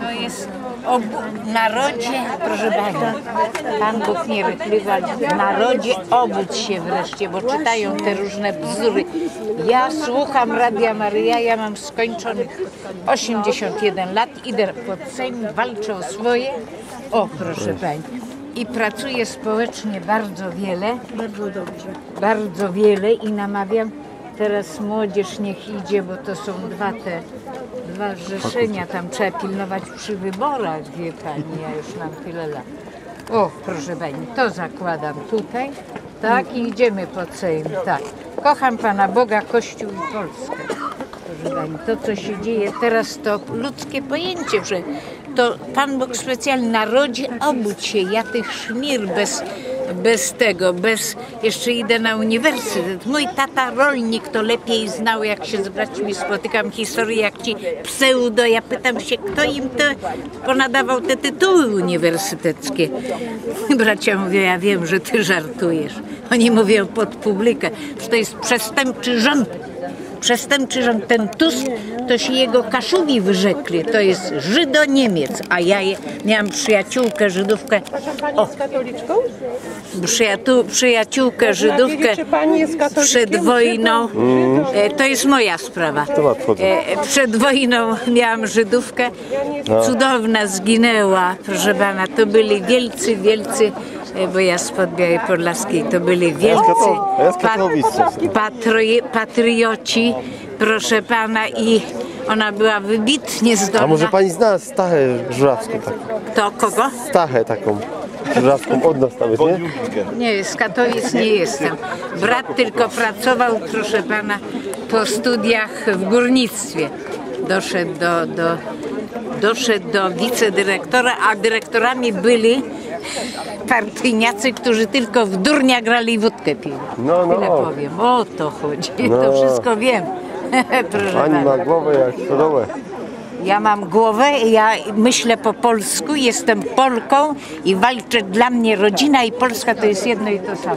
To jest o narodzie, proszę Pani, Pan Bóg nie wykrywa, w narodzie obudź się wreszcie, bo czytają te różne bzdury. Ja słucham Radia Maryja, ja mam skończonych 81 lat, idę pod Sejm, walczę o swoje. O, proszę Pani. I pracuję społecznie bardzo wiele. Bardzo dobrze. Bardzo wiele i namawiam teraz młodzież niech idzie, bo to są dwa te dwa zrzeszenia, tam trzeba pilnować przy wyborach, wie pani, ja już mam tyle lat. O, proszę pani, to zakładam tutaj, tak, i idziemy pod Sejm, tak. Kocham Pana Boga, Kościół i Polskę. Proszę pani, to co się dzieje teraz to ludzkie pojęcie, że to Pan Bóg specjalnie narodzi, obudź się, ja tych szmir bez, bez tego, bez, jeszcze idę na uniwersytet. Mój tata rolnik to lepiej znał, jak się z braćmi spotykam, historię jak ci pseudo, ja pytam się, kto im to ponadawał te tytuły uniwersyteckie. Bracia mówią, ja wiem, że ty żartujesz. Oni mówią pod publikę, że to jest przestępczy rząd przestępczy rząd, ten Tusk, to się jego kaszubi wyrzekli, to jest Żydo-Niemiec, a ja je, miałam przyjaciółkę Żydówkę, Pani jest katoliczką? przyjaciół, przyjaciółkę Żydówkę wiedzieć, czy pani jest katolikiem, przed wojną, e, to jest moja sprawa, e, przed wojną miałam Żydówkę, cudowna zginęła, proszę pana, to byli wielcy, wielcy, e, bo ja spod Białej Podlaskiej, to byli wielcy A patri, patrioci, proszę pana, i ona była wybitnie A zdolna. może pani zna Stachę Żurawską taką? To kogo? Stachę taką. Żurawską od nas nawet, nie? Nie, z Katowic nie jestem. Brat tylko pracował, proszę pana, po studiach w górnictwie. Doszedł do, do, doszedł do wicedyrektora, a dyrektorami byli partyjniacy, którzy tylko w durnia grali i wódkę pili. No, no. Tyle powiem. O to chodzi. No. To wszystko wiem. Proszę Pani ma głowę jak stodołę. Ja mam głowę, ja myślę po polsku, jestem Polką i walczę dla mnie rodzina i Polska to jest jedno i to samo.